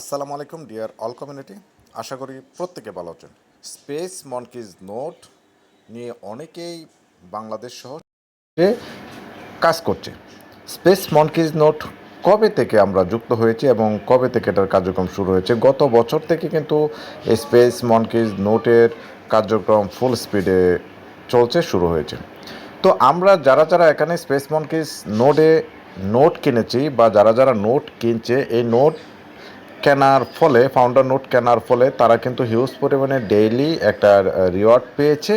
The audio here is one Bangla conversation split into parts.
আসসালামু আলাইকুম, ডিয়ার অল কমিউনিটি। আশা করি প্রত্যেকে ভালো আছেন। স্পেস মনকিজ নোট নিয়ে অনেকেই বাংলাদেশ সহ কাজ করছে। স্পেস মনকিজ নোট কবে থেকে আমরা যুক্ত হয়েছি এবং কবে থেকে এটার কার্যক্রম শুরু হয়েছে? গত বছর থেকে কিন্তু স্পেস মনকিজ নোটের কার্যক্রম ফুল স্পিডে চলছে, শুরু হয়েছে। তো আমরা যারা যারা এখানে স্পেস মনকিজ নোটে নোট কিনেছি বা যারা যারা নোট কিনছে, এই নোট কেনার ফলে ফাউন্ডার নোট কেনার ফলে তারা কিন্তু হিউজ পরিমাণে ডেইলি একটা রিওয়ার্ড পেয়েছে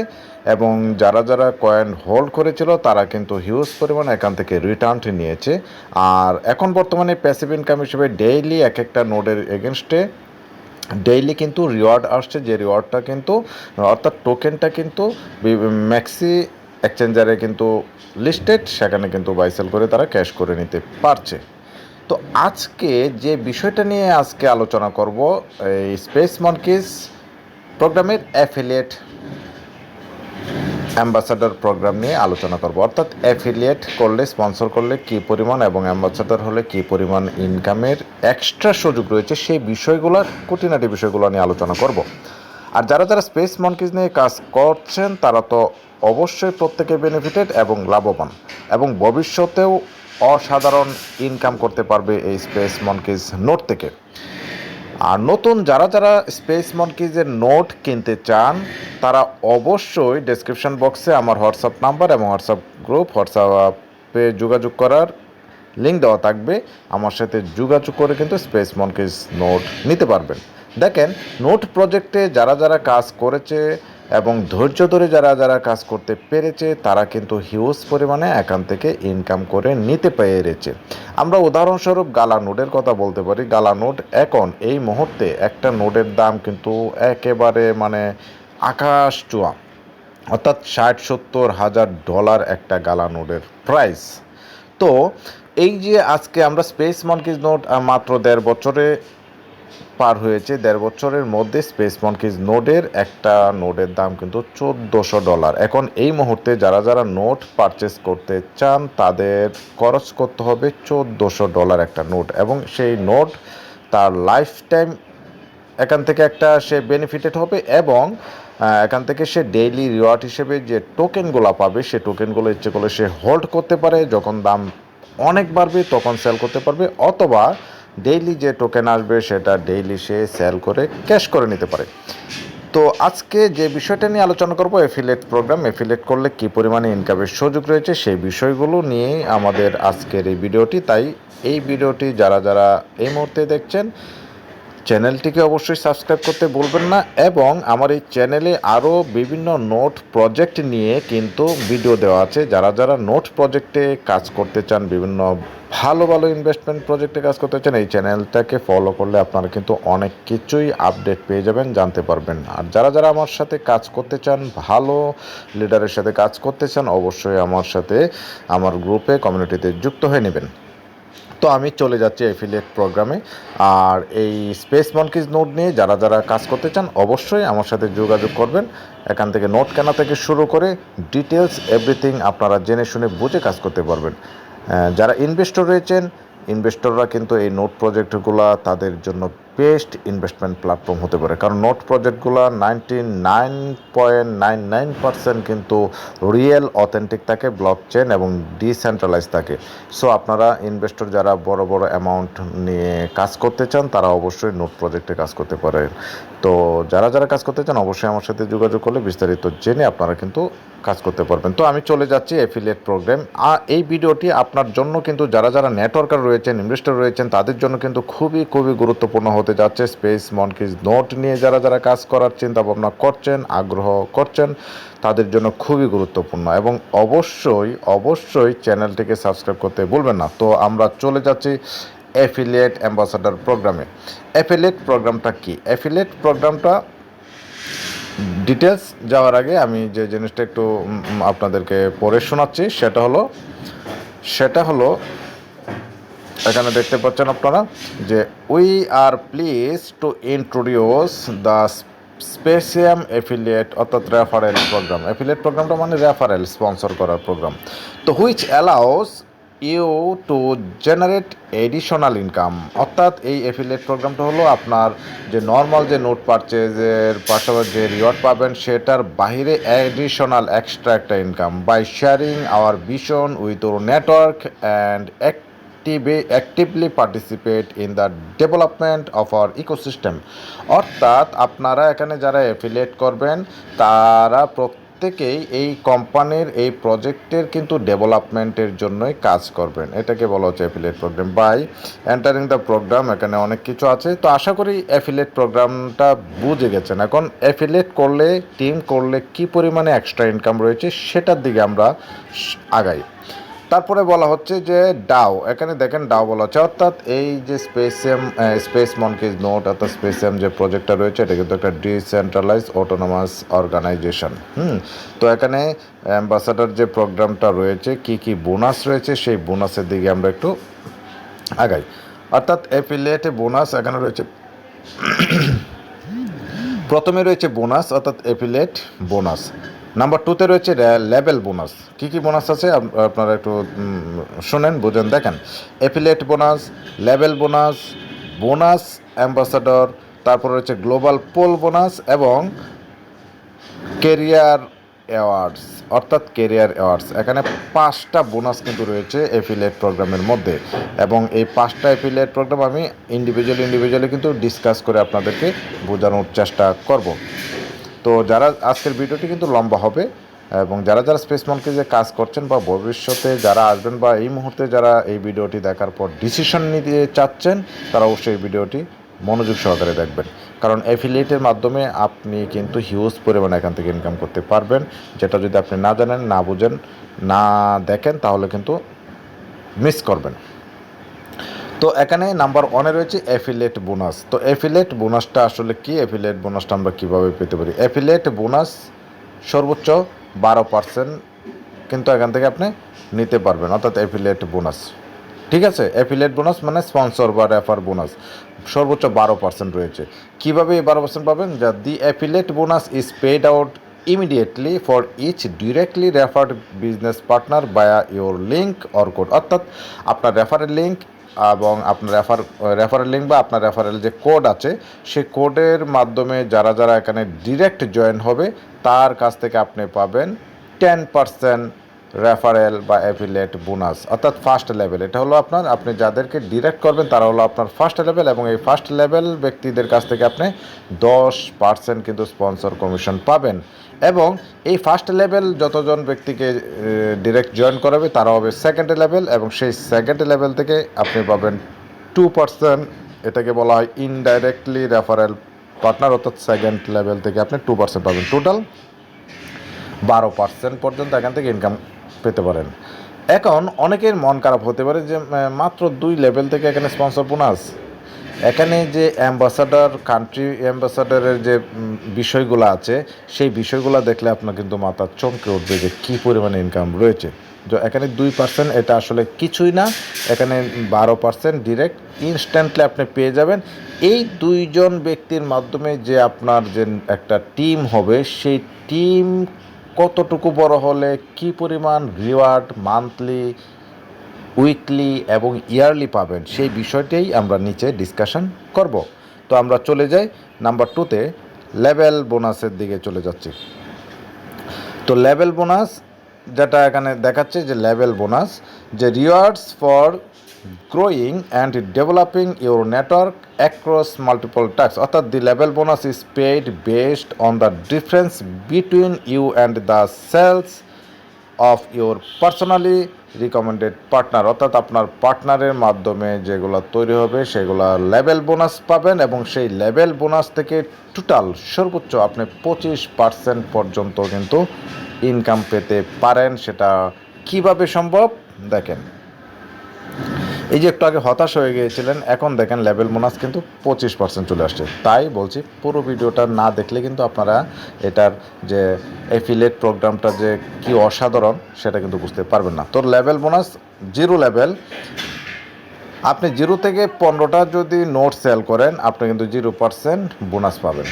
এবং যারা যারা কয়েন হোল্ড করেছিল তারা কিন্তু হিউজ পরিমাণে এখান থেকে রিটার্ন নিয়েছে। আর এখন বর্তমানে প্যাসিভ ইনকাম হিসেবে ডেইলি এক একটা নোটের এগেনস্টে ডেইলি কিন্তু রিওয়ার্ড আসছে, যে রিওয়ার্ডটা কিন্তু, অর্থাৎ টোকেনটা কিন্তু ম্যাক্সি এক্সচেঞ্জারে কিন্তু লিস্টেড সেখানে কিন্তু বাইসেল করে তারা ক্যাশ করে নিতে পারছে। তো আজকে যে বিষয়টা নিয়ে আজকে আলোচনা করব, এই স্পেস মনকিজ প্রোগ্রামের অ্যাফিলিয়েট অ্যাম্বাসাডার প্রোগ্রাম নিয়ে আলোচনা করব। অর্থাৎ অ্যাফিলিয়েট করলে স্পন্সর করলে কী পরিমাণ এবং অ্যাম্বাসাডার হলে কী পরিমাণ ইনকামের এক্সট্রা সুযোগ রয়েছে, সেই বিষয়গুলো খুঁটিনাটি বিষয়গুলো নিয়ে আলোচনা করব। আর যারা যারা স্পেস মনকিজ নিয়ে কাজ করছেন, তারা তো অবশ্যই প্রত্যেকে বেনিফিটেড এবং লাভবান। এবং ভবিষ্যতেও অসাধারণ ইনকাম করতে পারবে এই স্পেস মনকিজ নোট থেকে। আর নতুন যারা যারা স্পেস মনকিজের নোট কিনতে চান, তারা অবশ্যই ডেসক্রিপশন বক্সে আমার হোয়াটসঅ্যাপ নাম্বার এবং হোয়াটসঅ্যাপ গ্রুপ হোয়াটসঅ্যাপে যোগাযোগ করার লিঙ্ক দেওয়া থাকবে। আমার সাথে যোগাযোগ করে কিন্তু স্পেস মনকিজ নোট নিতে পারবেন। দেখেন নোট প্রজেক্টে যারা যারা কাজ করেছে এবং ধৈর্য ধরে যারা যারা কাজ করতে পেরেছে, তারা কিন্তু হিউজ পরিমাণে এখান থেকে ইনকাম করে নিতে পেরেছে। আমরা উদাহরণস্বরূপ গালা নোটের কথা বলতে পারি। গালা নোট এখন এই মুহূর্তে একটা নোটের দাম কিন্তু একেবারে মানে আকাশ চুয়া অর্থাৎ ষাট, সত্তর হাজার ডলার একটা গালা নোটের প্রাইস তো এই যে আজকে আমরা স্পেস মনকিজ নোট মাত্র দেড় বছরে পার হয়েছে দেড় বছরের মধ্যে স্পেস মনকিজ নোটের একটা নোটের দাম কিন্তু চোদ্দোশো ডলার এখন এই মুহূর্তে যারা যারা নোট পারচেস করতে চান, তাদের খরচ করতে হবে চোদ্দোশো ডলার একটা নোট এবং সেই নোট তার লাইফ টাইম এখান থেকে একটা সে বেনিফিটেড হবে এবং এখান থেকে সে ডেইলি রিওয়ার্ড হিসেবে যে টোকেনগুলো পাবে, সে টোকেনগুলো ইচ্ছে করলে সে হোল্ড করতে পারে। যখন দাম অনেক বাড়বে, তখন সেল করতে পারবে। অথবা ডেইলি যে টোকেন আসবে সেটা ডেইলি সে সেল করে ক্যাশ করে নিতে পারে। তো আজকে যে বিষয়টা নিয়ে আলোচনা করব এফিলেট প্রোগ্রাম এফিলেট করলে কী পরিমাণে ইনকামের সুযোগ রয়েছে সেই বিষয়গুলো নিয়ে আমাদের আজকের এই ভিডিওটি। তাই এই ভিডিওটি যারা যারা এই মুহূর্তে দেখছেন চ্যানেলটিকে অবশ্যই সাবস্ক্রাইব করতে বলবেন না এবং আমার এই চ্যানেলে আরও বিভিন্ন নোট প্রজেক্ট নিয়ে কিন্তু ভিডিও দেওয়া আছে। যারা যারা নোট প্রজেক্টে কাজ করতে চান, বিভিন্ন ভালো ভালো ইনভেস্টমেন্ট প্রজেক্টে কাজ করতে চান, এই চ্যানেলটাকে ফলো করলে আপনারা কিন্তু অনেক কিছুই আপডেট পেয়ে যাবেন, জানতে পারবেন। আর যারা যারা আমার সাথে কাজ করতে চান, ভালো লিডারের সাথে কাজ করতে চান, অবশ্যই আমার সাথে, আমার গ্রুপে কমিউনিটিতে যুক্ত হয়ে নেবেন। তো আমি চলে যাচ্ছি অ্যাফিলিয়েট প্রোগ্রামে আর এই স্পেস মনকিজ নোট নিয়ে যারা যারা কাজ করতে চান, অবশ্যই আমার সাথে যোগাযোগ করবেন। এখান থেকে নোট কেনা থেকে শুরু করে ডিটেলস এভরিথিং আপনারা জেনে শুনে বুঝে কাজ করতে পারবেন। যারা ইনভেস্টর রয়েছেন ইনভেস্টররা কিন্তু এই নোট প্রজেক্টগুলো তাদের জন্য বেস্ট ইনভেস্টমেন্ট প্ল্যাটফর্ম হতে পারে। কারণ নোট প্রজেক্টগুলো ninety nine point nine nine percent কিন্তু রিয়েল, অথেন্টিক থাকে ব্লক চেন এবং ডিসেন্ট্রালাইজ থাকে। সো আপনারা ইনভেস্টর যারা বড় বড় অ্যামাউন্ট নিয়ে কাজ করতে চান, তারা অবশ্যই নোট প্রজেক্টে কাজ করতে পারেন। তো যারা যারা কাজ করতে চান, অবশ্যই আমার সাথে যোগাযোগ করলে বিস্তারিত জেনে আপনারা কিন্তু কাজ করতে পারবেন। তো আমি চলে যাচ্ছি এফিলিয়েট প্রোগ্রাম আর এই ভিডিওটি আপনার জন্য কিন্তু যারা যারা নেটওয়ার্কার রয়েছেন ইনভেস্টর রয়েছেন, তাদের জন্য কিন্তু খুবই খুবই গুরুত্বপূর্ণ হতে যাচ্ছে। স্পেস মনকিজ নোট নিয়ে যারা যারা কাজ করার চিন্তা ভাবনা করছেন, আগ্রহ করছেন, তাদের জন্য খুবই গুরুত্বপূর্ণ এবং অবশ্যই অবশ্যই চ্যানেলটিকে সাবস্ক্রাইব করতে ভুলবেন না। তো আমরা চলে যাচ্ছি অ্যাফিলিয়েট অ্যাম্বাসাডার প্রোগ্রামে। অ্যাফিলিয়েট প্রোগ্রামটা কি? অ্যাফিলিয়েট প্রোগ্রামটা ডিটেলস যাওয়ার আগে আমি যে জিনিসটা একটু আপনাদেরকে পড়ে শোনাচ্ছি, সেটা হলো সেটা হলো এখানে দেখতে পাচ্ছেন আপনারা যে we are pleased to introduce the Spacium affiliate অর্থাৎ রেফারেল প্রোগ্রাম এফিলিয়েট প্রোগ্রামটা মানে রেফারেল স্পন্সর করার প্রোগ্রাম তো which allows you to generate additional income অর্থাৎ এই অ্যাফিলিয়েট প্রোগ্রামটা হলো আপনার যে নর্মাল যে নোট পারচেজের পাশাপাশি যে রিওয়ার্ড পাবেন, সেটার বাইরে অ্যাডিশনাল এক্সট্রা একটা income by sharing our vision with our network and অ্যাক্টিভে actively participate in the development of our ecosystem অর্থাৎ আপনারা এখানে যারা অ্যাফিলিয়েট করবেন, তারা প্রত্যেকেই এই কোম্পানির এই প্রজেক্টের কিন্তু ডেভেলপমেন্টের জন্যই কাজ করবেন। এটাকে বলা হচ্ছে affiliate programme by entering the programme এখানে অনেক কিছু আছে। তো আশা করি অ্যাফিলিয়েট প্রোগ্রামটা বুঝে গেছেন। এখন অ্যাফিলিয়েট করলে টিম করলে কি পরিমাণে এক্সট্রা ইনকাম রয়েছে, সেটার দিকে আমরা আগাই। তারপরে বলা হচ্ছে যে ডাও, এখানে দেখেন ডাও বলা হচ্ছে। অর্থাৎ এই যে স্পেসএম স্পেস মনকিজ নোট অর্থাৎ স্পেসএম যে প্রজেক্টটা রয়েছে, এটা কিন্তু একটা ডিসেন্ট্রালাইজ অটোনোমাস অর্গানাইজেশন হুম, তো এখানে অ্যাম্বাসাডার যে প্রোগ্রামটা রয়েছে, কি কি বোনাস রয়েছে, সেই বোনাসের দিকে আমরা একটু আগাই। অর্থাৎ অ্যাফিলিয়েটে বোনাস এখানে রয়েছে। প্রথমে রয়েছে বোনাস অর্থাৎ অ্যাফিলিয়েট বোনাস নাম্বার টুতে রয়েছে লেভেল বোনাস কী কী বোনাস আছে? আপনারা একটু শোনেন, বোঝেন, দেখেন। Affiliate bonus level bonus bonus ambassador তারপর রয়েছে গ্লোবাল পোল বোনাস এবং কেরিয়ার অ্যাওয়ার্ডস অর্থাৎ কেরিয়ার অ্যাওয়ার্ডস এখানে পাঁচটা বোনাস কিন্তু রয়েছে এফিলিয়েট প্রোগ্রামের মধ্যে এবং এই পাঁচটা এফিলিয়েট প্রোগ্রাম আমি ইন্ডিভিজুয়ালি ইন্ডিভিজুয়ালি কিন্তু ডিসকাস করে আপনাদেরকে বোঝানোর চেষ্টা করব। তো যারা আজকের ভিডিওটি কিন্তু লম্বা হবে, এবং যারা যারা স্পেস মনকে যে কাজ করছেন বা ভবিষ্যতে যারা আসবেন বা এই মুহূর্তে যারা এই ভিডিওটি দেখার পর ডিসিশন নিতে চাচ্ছেন, তারা অবশ্যই এই ভিডিওটি মনোযোগ সহকারে দেখবেন। কারণ অ্যাফিলিয়েটের মাধ্যমে আপনি কিন্তু হিউজ পরিমাণে এখান থেকে ইনকাম করতে পারবেন। যেটা যদি আপনি না জানেন, না বুঝেন, না দেখেন, তাহলে কিন্তু মিস করবেন। তো এখানে নাম্বার ওয়ানে রয়েছে অ্যাফিলেট বোনাস তো অ্যাফিলেট বোনাসটা আসলে কি? অ্যাফিলেট বোনাসটা আমরা কীভাবে পেতে পারি? অ্যাফিলেট বোনাস সর্বোচ্চ বারো পার্সেন্ট কিন্তু এখান থেকে আপনি নিতে পারবেন, অর্থাৎ অ্যাফিলেট বোনাস ঠিক আছে? অ্যাফিলেট বোনাস মানে স্পন্সর বা রেফার বোনাস সর্বোচ্চ বারো পার্সেন্ট রয়েছে। কীভাবে এই বারো পার্সেন্ট পাবেন? যা the affiliate bonus is paid out immediately for each directly referred business partner via your link or code অর্থাৎ আপনার রেফারের লিঙ্ক এবং আপনার রেফার রেফারেল লিঙ্ক বা আপনার রেফারেল যে কোড আছে সেই কোডের মাধ্যমে যারা যারা এখানে ডিরেক্ট জয়েন হবে, তার কাছ থেকে আপনি পাবেন টেন পার্সেন্ট রেফারেল বা অ্যাফিলেট বোনাস, অর্থাৎ ফার্স্ট লেভেল এটা হলো আপনার, আপনি যাদেরকে ডিরেক্ট করবেন, তারা হলো আপনার ফার্স্ট লেভেল এবং এই ফার্স্ট লেভেল ব্যক্তিদের কাছ থেকে আপনি দশ পার্সেন্ট কিন্তু স্পন্সর কমিশন পাবেন। এবং এই ফার্স্ট লেভেল যতজন ব্যক্তিকে ডিরেক্ট জয়েন করাবে, তারা হবে সেকেন্ড লেভেল এবং সেই সেকেন্ড লেভেল থেকে আপনি পাবেন টু পার্সেন্ট এটাকে বলা হয় ইনডাইরেক্টলি রেফারেল পার্টনার অর্থাৎ সেকেন্ড লেভেল থেকে আপনি টু পার্সেন্ট পাবেন। টোটাল বারো পার্সেন্ট পর্যন্ত এখান থেকে ইনকাম পেতে পারেন। এখন অনেকের মন খারাপ হতে পারে যে মাত্র দুই লেভেল থেকে এখানে স্পন্সর বোনাস। এখানে যে অ্যাম্বাসাডার, কান্ট্রি অ্যাম্বাসাডারের যে বিষয়গুলো আছে, সেই বিষয়গুলো দেখলে আপনার কিন্তু মাথা চমকে উঠবে যে, কী পরিমাণে ইনকাম রয়েছে। তো এখানে দুই পার্সেন্ট এটা আসলে কিছুই না। এখানে বারো পার্সেন্ট ডিরেক্ট ইনস্ট্যান্টলি আপনি পেয়ে যাবেন। এই দুইজন ব্যক্তির মাধ্যমে যে আপনার যে একটা টিম হবে, সেই টিম কতটুকু বড় হলে কি পরিমাণ রিওয়ার্ড মান্থলি উইকলি এবং ইয়ারলি পাবেন সেই বিষয়টাই আমরা নিচে ডিসকাশন করব। তো আমরা চলে যাই নাম্বার টুতে লেভেল বোনাসের দিকে চলে যাচ্ছি। তো লেভেল বোনাস যেটা এখানে দেখাচ্ছে যে লেভেল বোনাস যে rewards for growing and developing your network across multiple task অর্থাৎ the level bonus is paid based on the difference between you and the sales of your personally recommended partner অর্থাৎ আপনার পার্টনারের মাধ্যমে যেগুলো তৈরি হবে, সেগুলো লেভেল বোনাস পাবেন এবং সেই লেভেল বোনাস থেকে টোটাল সর্বোচ্চ আপনি পঁচিশ পার্সেন্ট পর্যন্ত কিন্তু ইনকাম পেতে পারেন। সেটা কীভাবে সম্ভব? দেখেন। এই যে একটু আগে হতাশ হয়ে গিয়েছিলেন, এখন দেখেন লেভেল বোনাস কিন্তু পঁচিশ পার্সেন্ট চলে আসছে। তাই বলছি, পুরো ভিডিওটা না দেখলে কিন্তু আপনারা এটার যে এফিলেট প্রোগ্রামটা যে কি অসাধারণ, সেটা কিন্তু বুঝতে পারবেন না। তো লেভেল বোনাস জিরো লেভেল। আপনি জিরো থেকে পনেরোটা যদি নোট সেল করেন, আপনি কিন্তু জিরো পার্সেন্ট বোনাস পাবেন।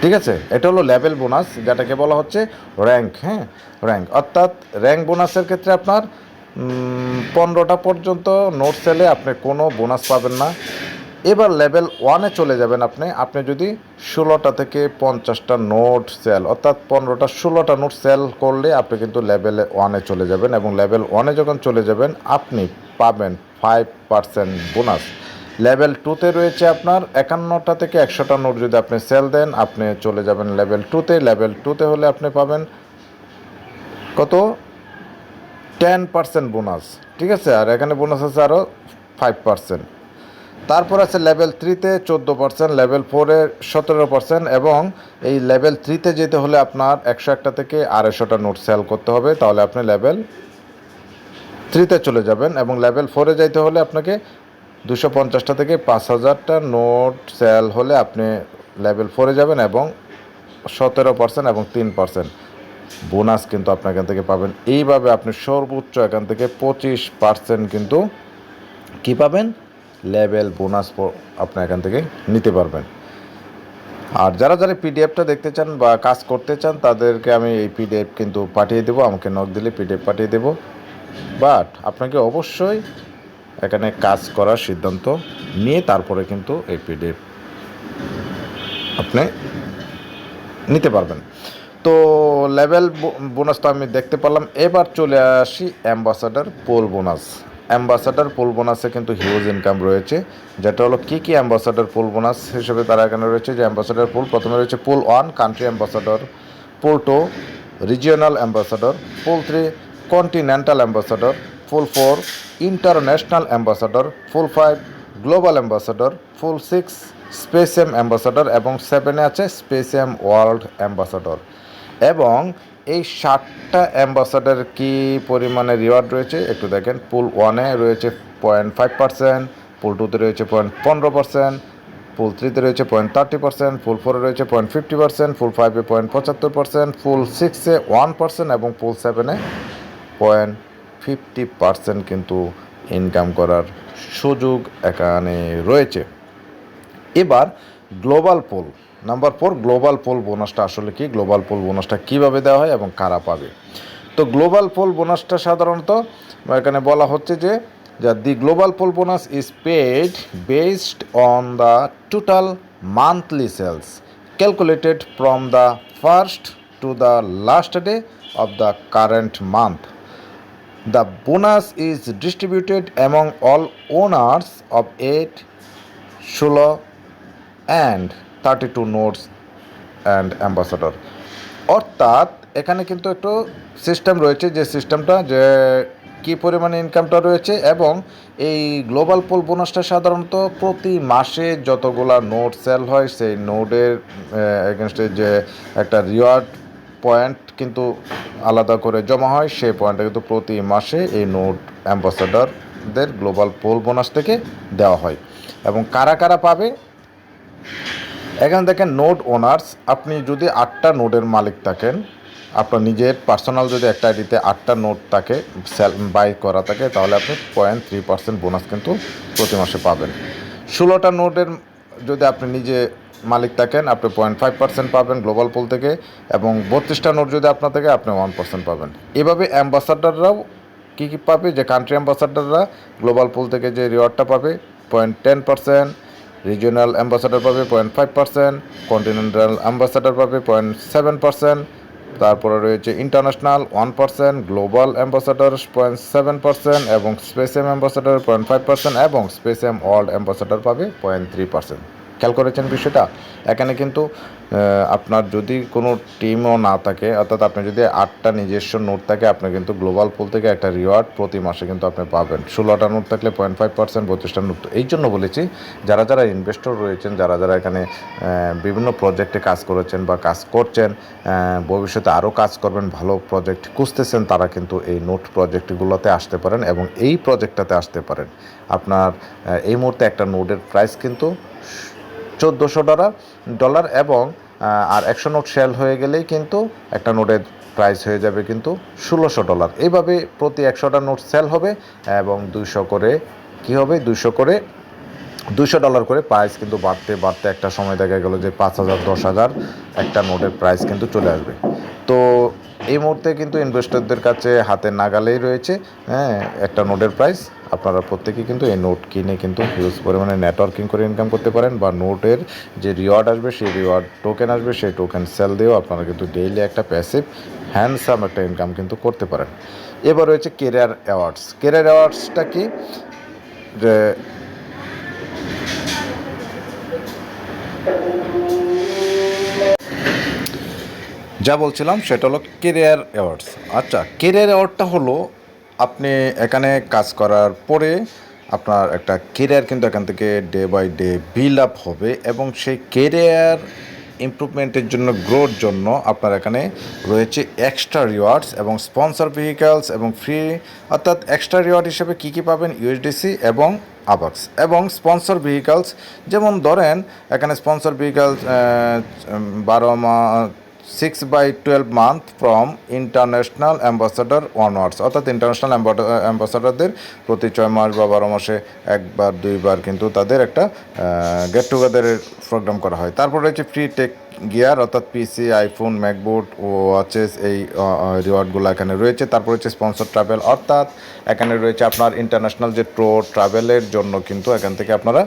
ঠিক আছে? এটা হলো লেভেল বোনাস, যেটাকে বলা হচ্ছে র্যাঙ্ক হ্যাঁ? র্যাঙ্ক। অর্থাৎ র্যাঙ্ক বোনাসের ক্ষেত্রে আপনার পনেরোটা পর্যন্ত নোট সেলে আপনি কোনো বোনাস পাবেন না। এবার লেভেল ওয়ানে চলে যাবেন আপনি। আপনি যদি ষোলোটা থেকে পঞ্চাশটা নোট সেল, অর্থাৎ পনেরোটা ষোলোটা নোট সেল করলে আপনি কিন্তু লেভেল ওয়ানে চলে যাবেন এবং লেভেল ওয়ানে যখন চলে যাবেন, আপনি পাবেন ফাইভ পার্সেন্ট বোনাস। লেভেল টুতে রয়েছে আপনার একান্নটা থেকে একশোটা নোট যদি আপনি সেল দেন, আপনি চলে যাবেন লেভেল টুতে লেভেল টুতে হলে আপনি পাবেন কত? টেন পার্সেন্ট বোনাস ঠিক আছে? আর এখানে বোনাস আছে আরও ফাইভ পার্সেন্ট তারপর আছে লেভেল থ্রিতে চোদ্দ পার্সেন্ট লেভেল ফোরে সতেরো পার্সেন্ট এবং এই লেভেল থ্রিতে যেতে হলে আপনার একশো একটা থেকে আড়াইশোটা নোট সেল করতে হবে। তাহলে আপনি লেভেল থ্রিতে চলে যাবেন এবং লেভেল ফোরে যাইতে হলে আপনাকে দুশো পঞ্চাশটা থেকে পাঁচ হাজারটা নোট সেল হলে আপনি লেভেল ফোরে যাবেন এবং সতেরো পার্সেন্ট এবং তিন পার্সেন্ট বোনাস কিন্তু আপনি এখান থেকে পাবেন। এইভাবে আপনি সর্বোচ্চ এখান থেকে পঁচিশ পার্সেন্ট কিন্তু কী পাবেন? লেভেল বোনাস আপনি এখান থেকে নিতে পারবেন। আর যারা যারা পিডিএফটা দেখতে চান বা কাজ করতে চান, তাদেরকে আমি এই পিডিএফ কিন্তু পাঠিয়ে দেবো। আমাকে নক দিলে পিডিএফ পাঠিয়ে দেবো। বাট আপনাকে অবশ্যই এখানে কাজ করার সিদ্ধান্ত নিয়ে তারপরে কিন্তু এই পিডিএফ আপনি নিতে পারবেন। তো লেভেল বোনাস তো আমি দেখতে পারলাম। এবার চলে আসি ambassador pool bonus ambassador pool বোনাসে কিন্তু হিউজ ইনকাম রয়েছে। যেটা হলো কী কী অ্যাম্বাসাডার পোল বোনাস হিসেবে তারা এখানে রয়েছে? যে অ্যাম্বাসাডার পোল প্রথমে রয়েছে pool one country ambassador pool two regional ambassador pool three continental ambassador pool four international ambassador pool five global ambassador pool six SpaceM ambassador এবং সেভেনে আছে স্পেসএম ওয়ার্ল্ড অ্যাম্বাসাডর এবং এই ষাটটা অ্যাম্বাসাডার কী পরিমাণে রিওয়ার্ড রয়েছে? একটু দেখেন পুল ওয়ানে রয়েছে পয়েন্ট ফাইভ পার্সেন্ট পুল টুতে রয়েছে পয়েন্ট পনেরো পার্সেন্ট ফুল থ্রিতে রয়েছে পয়েন্ট থার্টি পার্সেন্ট ফুল ফোরে রয়েছে পয়েন্ট ফিফটি পার্সেন্ট ফুল ফাইভে পয়েন্ট পঁচাত্তর পার্সেন্ট ফুল সিক্সে ওয়ান পার্সেন্ট এবং ফুল সেভেনে পয়েন্ট ফিফটি পার্সেন্ট কিন্তু ইনকাম করার সুযোগ এখানে রয়েছে। এবার global pool number four global pool বোনাসটা আসলে কি? গ্লোবাল পোল বোনাসটা কীভাবে দেওয়া হয় এবং কারা পাবে? তো গ্লোবাল পোল বোনাসটা সাধারণত এখানে বলা হচ্ছে যে the global pool bonus is paid based on the total monthly sales calculated from the first to the last day of the current month the bonus is distributed among all owners of of 8, 16, and 32 notes and ambassador. অর্থাৎ, এখানে কিন্তু একটু সিস্টেম রয়েছে, যে সিস্টেমটা যে কী পরিমাণে ইনকামটা রয়েছে এবং এই গ্লোবাল পোল বোনাসটা সাধারণত প্রতি মাসে যতগুলা নোট সেল হয়, সেই নোটের এগেনস্টে যে একটা রিওয়ার্ড পয়েন্ট কিন্তু আলাদা করে জমা হয়, সেই পয়েন্টটা কিন্তু প্রতি মাসে এই নোট অ্যাম্বাসাডারদের গ্লোবাল পোল বোনাস থেকে দেওয়া হয় এবং কারা কারা পাবে এখানে দেখেন নোট ওনার্স, আপনি যদি আটটা নোটের মালিক থাকেন, আপনার নিজের পার্সোনাল যদি একটা আইডিতে আটটা নোট থাকে, সেল, বাই করা থাকে, তাহলে আপনি পয়েন্ট থ্রি পার্সেন্ট বোনাস কিন্তু প্রতি মাসে পাবেন। ষোলোটা নোটের যদি আপনি নিজে মালিক থাকেন, আপনি পয়েন্ট ফাইভ পার্সেন্ট পাবেন গ্লোবাল পোল থেকে, এবং বত্রিশটা নোট যদি আপনার থেকে, আপনি ওয়ান পার্সেন্ট পাবেন। এভাবে অ্যাম্বাসাডাররাও কী কী পাবে? যে কান্ট্রি অ্যাম্বাসাডাররা গ্লোবাল পোল থেকে যে রিওয়ার্ডটা পাবে point ten percent regional ambassador পাবে point five percent continental ambassador পাবে পয়েন্ট সেভেন পার্সেন্ট তারপরে রয়েছে international one percent global ambassador point seven percent এবং space M ambassador point five percent এবং স্পেস এম ওয়ার্ল্ড অ্যাম্বাসাডার পাবে পয়েন্ট থ্রি পার্সেন্ট খেয়াল করেছেন বিষয়টা? এখানে কিন্তু আপনার যদি কোনো টিমও না থাকে, অর্থাৎ আপনি যদি আটটা নিজস্ব নোট থাকে, আপনি কিন্তু গ্লোবাল পুল থেকে একটা রিওয়ার্ড প্রতি মাসে কিন্তু আপনি পাবেন। ষোলোটা নোট থাকলে পয়েন্ট ফাইভ পার্সেন্ট বত্রিশটা নোট। এই জন্য বলেছি, যারা যারা ইনভেস্টর রয়েছেন, যারা যারা এখানে বিভিন্ন প্রজেক্টে কাজ করেছেন বা কাজ করছেন ভবিষ্যতে আরও কাজ করবেন, ভালো প্রজেক্ট খুঁজতেছেন, তারা কিন্তু এই নোট প্রজেক্টগুলোতে আসতে পারেন এবং এই প্রজেক্টটাতে আসতে পারেন। আপনার এই মুহূর্তে একটা নোটের প্রাইস কিন্তু চোদ্দোশো ডলার ডলার এবং আর একশো নোট সেল হয়ে গেলেই কিন্তু একটা নোটের প্রাইস হয়ে যাবে কিন্তু ষোলোশো ডলার। এইভাবে প্রতি একশোটা নোট সেল হবে এবং দুইশো করে কি হবে? দুইশো করে, দুইশো ডলার করে প্রাইস কিন্তু বাড়তে বাড়তে একটা সময় দেখা গেলো যে পাঁচ হাজার, দশ হাজার একটা নোটের প্রাইস কিন্তু চলে আসবে। তো এই মুহূর্তে কিন্তু ইনভেস্টরদের কাছে হাতে নাগালেই রয়েছে হ্যাঁ একটা নোটের প্রাইস আপনারা প্রত্যেকেই কিন্তু এই নোট কিনে কিন্তু হিউজ পরিমাণে নেটওয়ার্কিং করে ইনকাম করতে পারেন বা নোটের যে রিওয়ার্ড আসবে, সেই রিওয়ার্ড টোকেন আসবে, সেই টোকেন সেল দিয়েও আপনারা কিন্তু ডেইলি একটা প্যাসিভ হ্যান্ডসাম একটা ইনকাম কিন্তু করতে পারেন। এবার রয়েছে কেরিয়ার অ্যাওয়ার্ডস কেরিয়ার অ্যাওয়ার্ডসটা কি? যে যা বলছিলাম সেটা হলো কেরিয়ার অ্যাওয়ার্ডস আচ্ছা কেরিয়ার অ্যাওয়ার্ডটা হলো আপনি এখানে কাজ করার পরে আপনার একটা কেরিয়ার কিন্তু এখান থেকে day by day build up হবে এবং সেই কেরিয়ার ইমপ্রুভমেন্টের জন্য গ্রোথ জন্য আপনার এখানে রয়েছে এক্সট্রা রিওয়ার্ডস এবং স্পন্সর ভেহিক্যালস এবং ফ্রি অর্থাৎ এক্সট্রা রিওয়ার্ড হিসেবে কী কী পাবেন? ইউএসডিসি এবং আবাক্স এবং স্পন্সর ভেহিক্যালস যেমন ধরেন, এখানে স্পন্সর ভেহিক্যালস বারো মা six by twelve month from international ambassador onwards অর্থাৎ ইন্টারন্যাশনাল অ্যাম্বাসাডারদের প্রতি ছয় মাস বা বারো মাসে একবার, দুইবার কিন্তু তাদের একটা গেট টুগেদারের প্রোগ্রাম করা হয়। তারপর রয়েছে ফ্রি টেক গিয়ার অর্থাৎ পিসি আইফোন ম্যাকবোর্ড ও ওয়াচেস এই রিওয়ার্ডগুলো এখানে রয়েছে। তারপর রয়েছে স্পন্সর ট্রাভেল অর্থাৎ এখানে রয়েছে আপনার ইন্টারন্যাশনাল যে টোর ট্রাভেলের জন্য কিন্তু এখান থেকে আপনারা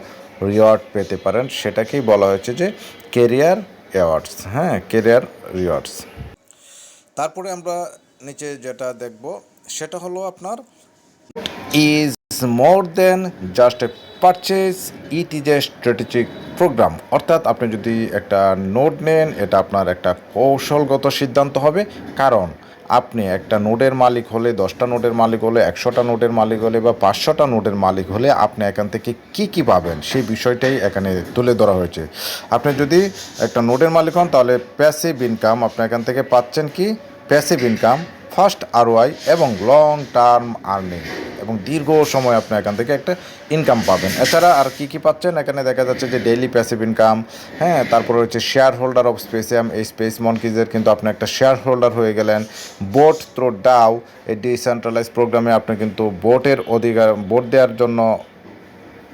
রিওয়ার্ড পেতে পারেন। সেটাকেই বলা হয়েছে যে কেরিয়ার অ্যাওয়ার্ডস হ্যাঁ কেরিয়ার রিওয়ার্ডস তারপরে আমরা নিচে যেটা দেখব সেটা হলো আপনার is more than just a purchase it is a strategic programme অর্থাৎ আপনি যদি একটা নোট নেন এটা আপনার একটা কৌশলগত সিদ্ধান্ত হবে। কারণ আপনি একটা নোটের মালিক হলে, দশটা নোটের মালিক হলে, একশোটা নোটের মালিক হলে বা পাঁচশোটা নোটের মালিক হলে আপনি এখান থেকে কি কি পাবেন? সেই বিষয়টাই এখানে তুলে ধরা হয়েছে। আপনি যদি একটা নোটের মালিক হন, তাহলে প্যাসিভ ইনকাম আপনি এখান থেকে পাচ্ছেন কি? প্যাসিভ ইনকাম ফার্স্ট আরওয়াই এবং লং টার্ম আর্নিং এবং দীর্ঘ সময় আপনি এখান থেকে একটা ইনকাম পাবেন। এছাড়া আর কি কি পাচ্ছেন? এখানে দেখা যাচ্ছে যে ডেইলি প্যাসিভ ইনকাম হ্যাঁ তারপরে হচ্ছে শেয়ার হোল্ডার অফ স্পেসিয়াম এই স্পেস মনকিজের কিন্তু আপনি একটা শেয়ার হোল্ডার হয়ে গেলেন। বোট থ্রো ডাও এই ডিসেন্ট্রালাইজ প্রোগ্রামে আপনি কিন্তু বোটের অধিকার বোট দেওয়ার জন্য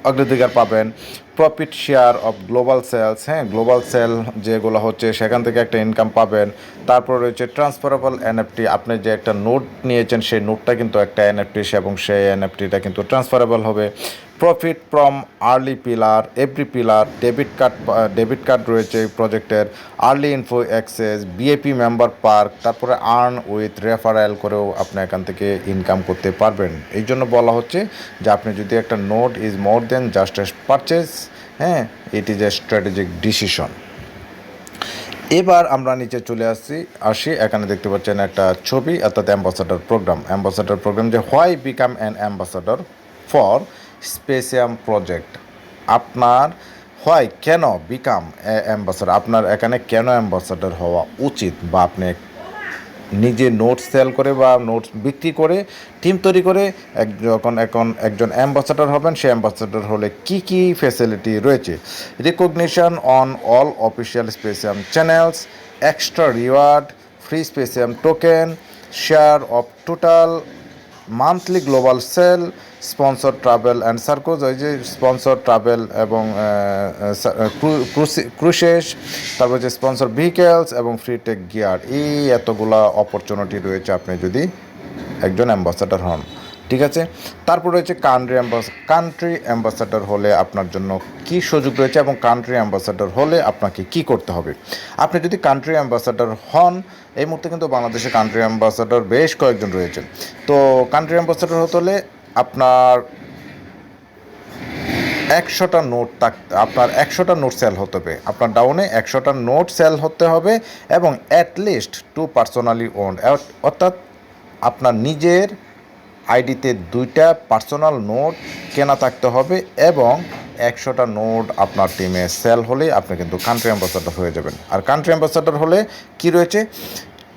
অগ্রাধিকার পাবেন। Profit share of global sales হ্যাঁ গ্লোবাল সেল যেগুলো হচ্ছে, সেখান থেকে একটা ইনকাম পাবেন। তারপর রয়েছে ট্রান্সফারেবল এনএফটি আপনি যে একটা নোট নিয়েছেন, সেই নোটটা কিন্তু একটা এনএফটি এবং সেই এনএফটিটা কিন্তু ট্রান্সফারেবল হবে। Profit from early pillar every pillar debit card debit card রয়েছে এই প্রজেক্টের early info access B A P member perk তারপরে আর্ন উইথ রেফারেল করেও আপনি এখান থেকে ইনকাম করতে পারবেন। এই জন্য বলা হচ্ছে যে আপনি যদি একটা note is more than just as purchase হ্যাঁ it is a strategic decision এবার আমরা নিচে চলে আসছি, আসি, এখানে দেখতে পাচ্ছেন একটা ছবি, অর্থাৎ অ্যাম্বাসাডার প্রোগ্রাম অ্যাম্বাসাডার প্রোগ্রাম যে why become an ambassador for Spacium project. আপনার হয় কেন বিকাম অ্যাম্বাসাডার আপনার এখানে কেন অ্যাম্বাসাডার হওয়া উচিত? বা আপনি নিজে নোটস সেল করে বা নোটস বিক্রি করে টিম তৈরি করে এক যখন এখন একজন অ্যাম্বাসাডার হবেন, সেই অ্যাম্বাসাডার হলে কি কি ফ্যাসিলিটি রয়েছে? Recognition on all official Spacium channels extra reward free Spacium token share of total monthly global sale sponsor travel and cruises ওই যে স্পন্সর ট্রাভেল এবং ক্রুশেস তারপর যে স্পন্সর ভেহিকেলস এবং ফ্রি টেক গিয়ার এই এতগুলা অপরচুনিটি রয়েছে আপনি যদি একজন অ্যাম্বাসাডার হন। ঠিক আছে? তারপর রয়েছে কান্ট্রি অ্যাম্বাস কান্ট্রি অ্যাম্বাসাডার হলে আপনার জন্য কি সুযোগ রয়েছে এবং কান্ট্রি অ্যাম্বাসাডার হলে আপনাকে কি করতে হবে? আপনি যদি কান্ট্রি অ্যাম্বাসাডার হন, এই মুহূর্তে কিন্তু বাংলাদেশে কান্ট্রি অ্যাম্বাসাডার বেশ কয়েকজন রয়েছেন। তো কান্ট্রি অ্যাম্বাসাডার হতে হলে আপনার একশোটা নোট থাক, আপনার একশোটা নোট সেল হতে হবে। আপনার ডাউনে একশোটা নোট সেল হতে হবে এবং অ্যাটলিস্ট টু পার্সোনালি ওন অর্থাৎ আপনার নিজের আইডিতে দুইটা পার্সোনাল নোট কেনা থাকতে হবে এবং একশোটা নোট আপনার টিমে সেল হলে আপনি কিন্তু কান্ট্রি অ্যাম্বাসাডার হয়ে যাবেন। আর কান্ট্রি অ্যাম্বাসাডার হলে কি রয়েছে?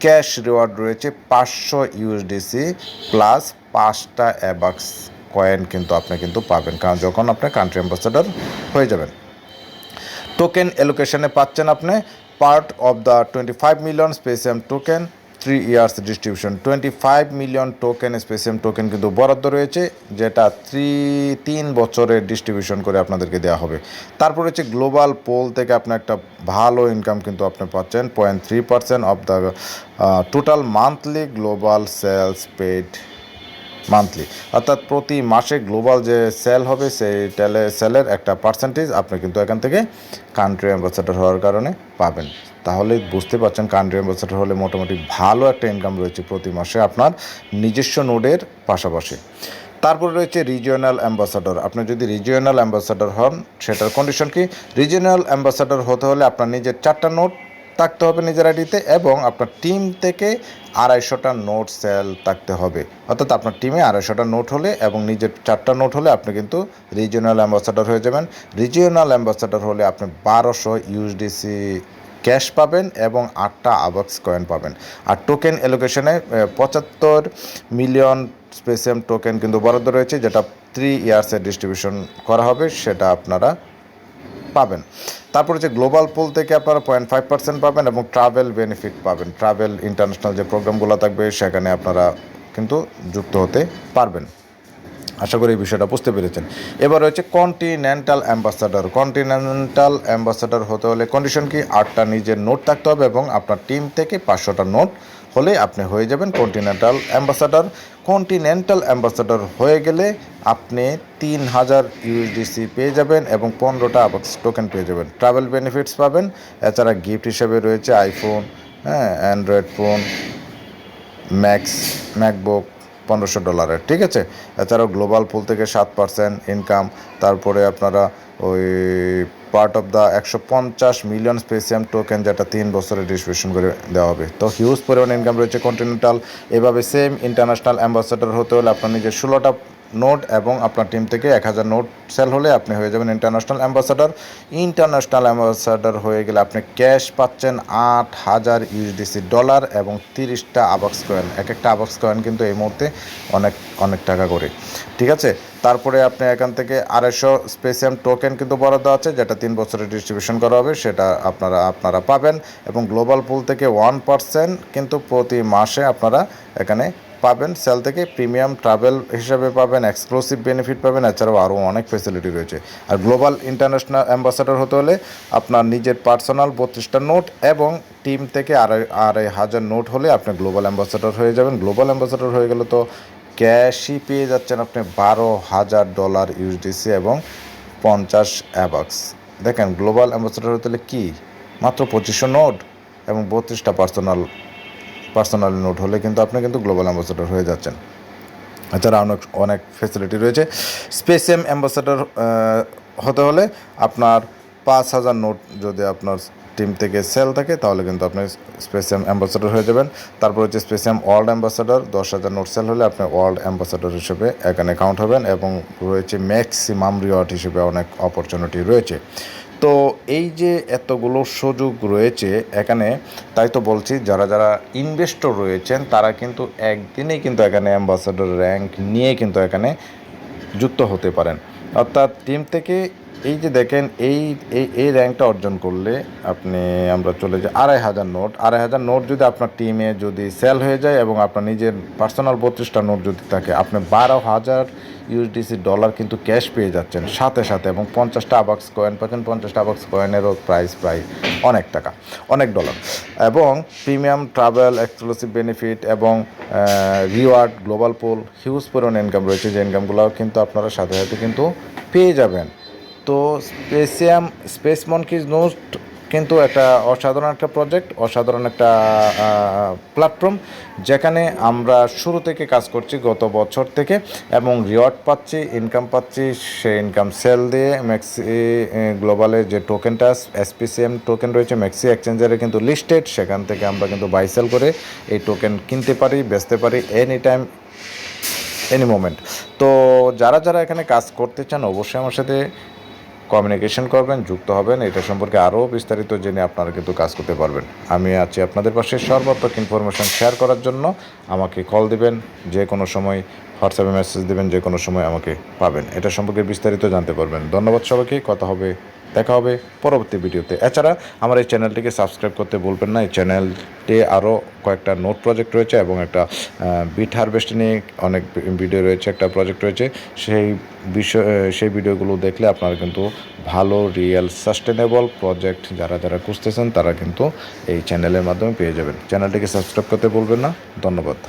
ক্যাশ রিওয়ার্ড রয়েছে পাঁচশো ইউএসডিসি প্লাস পাঁচটা অ্যাবাক্স কয়েন কিন্তু আপনি কিন্তু পাবেন, কারণ যখন আপনি কান্ট্রি অ্যাম্বাসাডার হয়ে যাবেন। টোকেন এলোকেশনে পাচ্ছেন আপনি part of the twenty five million Spacium token three years distribution twenty five million token Spacium token কিন্তু বরাদ্দ রয়েছে, যেটা থ্রি তিন বছরের ডিস্ট্রিবিউশন করে আপনাদেরকে দেওয়া হবে। তারপর হচ্ছে গ্লোবাল পোল থেকে আপনি একটা ভালো ইনকাম কিন্তু আপনি পাচ্ছেন point three percent of the total monthly global sales paid monthly অর্থাৎ প্রতি মাসে গ্লোবাল যে সেল হবে, সেই টেলে সেলের একটা পার্সেন্টেজ আপনি কিন্তু এখান থেকে কান্ট্রি অ্যাম্বাসাডার হওয়ার কারণে পাবেন। তাহলে বুঝতে পারছেন কান্ট্রি অ্যাম্বাসাডার হলে মোটামুটি ভালো একটা ইনকাম রয়েছে প্রতি মাসে আপনার নিজস্ব নোডের পাশাপাশি। তারপরে রয়েছে রিজিওনাল অ্যাম্বাসাডর আপনি যদি রিজিওনাল অ্যাম্বাসাডর হন, সেটার কন্ডিশন কি? রিজিওনাল অ্যাম্বাসাডর হতে হলে আপনার নিজের চারটা নোট থাকতে হবে নিজের আইডিতে এবং আপনার টিম থেকে আড়াইশোটা নোট সেল থাকতে হবে। অর্থাৎ আপনার টিমে আড়াইশোটা নোট হলে এবং নিজের চারটা নোট হলে আপনি কিন্তু রিজিওনাল অ্যাম্বাসাডার হয়ে যাবেন। রিজিওনাল অ্যাম্বাসাডার হলে আপনি বারোশো ইউএসডিসি ক্যাশ পাবেন এবং আটটা আবাক্স কয়েন পাবেন। আর টোকেন এলোকেশনে পঁচাত্তর মিলিয়ন স্পেসিয়াম টোকেন কিন্তু বরাদ্দ রয়েছে, যেটা থ্রি ইয়ার্সের ডিস্ট্রিবিউশন করা হবে, সেটা আপনারা পাবেন। তারপর হচ্ছে গ্লোবাল পুল থেকে আপনারা পয়েন্ট ফাইভ পার্সেন্ট পাবেন এবং ট্রাভেল বেনিফিট পাবেন। ট্রাভেল ইন্টারন্যাশনাল যে প্রোগ্রামগুলো থাকবে, সেখানে আপনারা কিন্তু যুক্ত হতে পারবেন। আশা করি এই বিষয়টা বুঝতে পেরেছেন। এবার রয়েছে কন্টিনেন্টাল অ্যাম্বাসাডার কন্টিনেন্টাল অ্যাম্বাসাডার হতে হলে কন্ডিশন কি? আটটা নিজের নোট থাকতে হবে এবং আপনার টিম থেকে পাঁচশোটা নোট হলে আপনি হয়ে যাবেন কন্টিনেন্টাল অ্যাম্বাসাডার কন্টিনেন্টাল অ্যাম্বাসাডার হয়ে গেলে আপনি তিন হাজার ইউএসডিসি পেয়ে যাবেন এবং পনেরোটা আবাক্স টোকেন পেয়ে যাবেন। ট্রাভেল বেনিফিটস পাবেন। এছাড়া গিফট হিসেবে রয়েছে আইফোন হ্যাঁ অ্যান্ড্রয়েড ফোন ম্যাক্স ম্যাকবুক পনেরোশো ডলারের, ঠিক আছে? এছাড়াও গ্লোবাল পুল থেকে সাত পার্সেন্ট ইনকাম, তারপরে আপনারা ওই পার্ট অফ দ্য একশো পঞ্চাশ মিলিয়ন স্পেসিয়াম টোকেন যেটা তিন বছরে ডিস্ট্রিবিউশন করে দেওয়া হবে। তো হিউজ পরিমাণে ইনকাম রয়েছে কন্টিনেন্টাল এভাবে সেম ইন্টারন্যাশনাল অ্যাম্বাসেডর হতে হলে আপনার নিজের ষোলোটা নোট এবং আপনার টিম থেকে এক হাজার নোট সেল হলে আপনি হয়ে যাবেন ইন্টারন্যাশনাল অ্যাম্বাসাডার। ইন্টারন্যাশনাল অ্যাম্বাসাডার হয়ে গেলে আপনি ক্যাশ পাচ্ছেন আট হাজার ইউএসডিসি ডলার এবং তিরিশটা আবাক্স কয়েন। এক একটা আবাক্স কয়েন কিন্তু এই মুহূর্তে অনেক অনেক টাকা করে। ঠিক আছে? তারপরে আপনি এখান থেকে আড়াইশো স্পেসিয়াম টোকেন কিন্তু বরাদ্দ আছে, যেটা তিন বছরের ডিস্ট্রিবিউশন করা হবে, সেটা আপনারা আপনারা পাবেন। এবং গ্লোবাল পুল থেকে ওয়ান পার্সেন্ট কিন্তু প্রতি মাসে আপনারা এখানে পাবেন সেল থেকে প্রিমিয়াম ট্রাভেল হিসাবে পাবেন এক্সক্লুসিভ বেনিফিট পাবেন, এছাড়াও আরও অনেক ফেসিলিটি রয়েছে। আর গ্লোবাল ইন্টারন্যাশনাল অ্যাম্বাসাডার হতে হলে আপনার নিজের পার্সোনাল বত্রিশটা নোট এবং টিম থেকে আড়াই আড়াই হাজার নোট হলে আপনি গ্লোবাল অ্যাম্বাসাডার হয়ে যাবেন। গ্লোবাল অ্যাম্বাসাডার হয়ে গেলে তো ক্যাশই পেয়ে যাচ্ছেন আপনি বারো হাজার ডলার ইউএসডিসি এবং পঞ্চাশ অ্যাবাক্স দেখেন গ্লোবাল অ্যাম্বাসাডার হতে হলে কী? মাত্র পঁচিশশো নোট এবং বত্রিশটা পার্সোনাল পার্সোনাল নোট হলে কিন্তু আপনি কিন্তু গ্লোবাল অ্যাম্বাসাডর হয়ে যাচ্ছেন। এছাড়া অনেক অনেক ফেসিলিটি রয়েছে। স্পেসিয়াম অ্যাম্বাসাডর হতে হলে আপনার পাঁচ হাজার নোট যদি আপনার টিম থেকে সেল থাকে, তাহলে কিন্তু আপনি স্পেসিয়াম অ্যাম্বাসাডর হয়ে যাবেন। তারপর হচ্ছে স্পেসিয়াম ওয়ার্ল্ড অ্যাম্বাসাডর, দশ হাজার নোট সেল হলে আপনি ওয়ার্ল্ড অ্যাম্বাসাডর হিসেবে এখানে কাউন্ট হবেন এবং রয়েছে ম্যাক্সিমাম রিওয়ার্ড হিসেবে অনেক অপরচুনিটি রয়েছে। তো এই যে এতগুলো সুযোগ রয়েছে এখানে, তাই তো বলছি, যারা যারা ইনভেস্টর রয়েছেন, তারা কিন্তু একদিনেই কিন্তু এখানে অ্যাম্বাসাডর র্যাঙ্ক নিয়ে কিন্তু এখানে যুক্ত হতে পারেন। অর্থাৎ টিম থেকে এই যে দেখেন, এই এই এই র্যাঙ্কটা অর্জন করলে আপনি, আমরা চলে যাই আড়াই হাজার নোট। আড়াই হাজার নোট যদি আপনার টিমে যদি সেল হয়ে যায় এবং আপনার নিজের পার্সোনাল বত্রিশটা নোট যদি থাকে, আপনি বারো হাজার ইউএসডিসি ডলার কিন্তু ক্যাশ পেয়ে যাচ্ছেন সাথে সাথে এবং পঞ্চাশটা আবাক্স কয়েন পাচ্ছেন। পঞ্চাশটা আবাক্স কয়েনেরও প্রাইস প্রায় অনেক টাকা, অনেক ডলার এবং প্রিমিয়াম ট্রাভেল এক্সক্লুসিভ বেনিফিট এবং রিওয়ার্ড গ্লোবাল পোল হিউজ পরিমাণ ইনকাম রয়েছে। যে ইনকামগুলো কিন্তু আপনারা সাথে সাথে কিন্তু পেয়ে যাবেন। তো স্পেসিয়াম, স্পেস মনকিজ নোট কিন্তু একটা অসাধারণ একটা প্রজেক্ট অসাধারণ একটা প্ল্যাটফর্ম যেখানে আমরা শুরু থেকে কাজ করছি গত বছর থেকে এবং রিওয়ার্ড পাচ্ছি ইনকাম পাচ্ছি, সে ইনকাম সেল দিয়ে ম্যাক্সি গ্লোবালে যে টোকেনটা এসপিসিএম টোকেন রয়েছে ম্যাক্সি এক্সচেঞ্জারে কিন্তু লিস্টেড সেখান থেকে আমরা কিন্তু বাই সেল করে এই টোকেন কিনতে পারি, বেচতে পারি এনি টাইম এনি মোমেন্ট তো যারা যারা এখানে কাজ করতে চান, অবশ্যই আমার সাথে কমিউনিকেশন করবেন, যুক্ত হবেন। এটা সম্পর্কে আরও বিস্তারিত জেনে আপনারা কিন্তু কাজ করতে পারবেন। আমি আছি আপনাদের পাশে সর্বাত্মক ইনফরমেশন শেয়ার করার জন্য। আমাকে কল দিবেন, যে কোনো সময় হোয়াটসঅ্যাপে মেসেজ দেবেন, যে কোনো সময় আমাকে পাবেন। এটা সম্পর্কে বিস্তারিত জানতে পারবেন। ধন্যবাদ সবাইকে, কথা হবে দেখা হবে পরবর্তী ভিডিওতে। এছাড়া আমার এই চ্যানেলটিকে সাবস্ক্রাইব করতে বলবেন না। এই চ্যানেলটি আরও কয়েকটা নোট প্রজেক্ট রয়েছে এবং একটা বিট হারভেস্ট নিয়ে অনেক ভিডিও রয়েছে, একটা প্রজেক্ট রয়েছে। সেই বিষয়, সেই ভিডিওগুলো দেখলে আপনারা কিন্তু ভালো, রিয়েল সাস্টেনেবল প্রজেক্ট যারা যারা খুঁজতেছেন, তারা কিন্তু এই চ্যানেলের মাধ্যমে পেয়ে যাবেন। চ্যানেলটিকে সাবস্ক্রাইব করতে বলবেন না। ধন্যবাদ।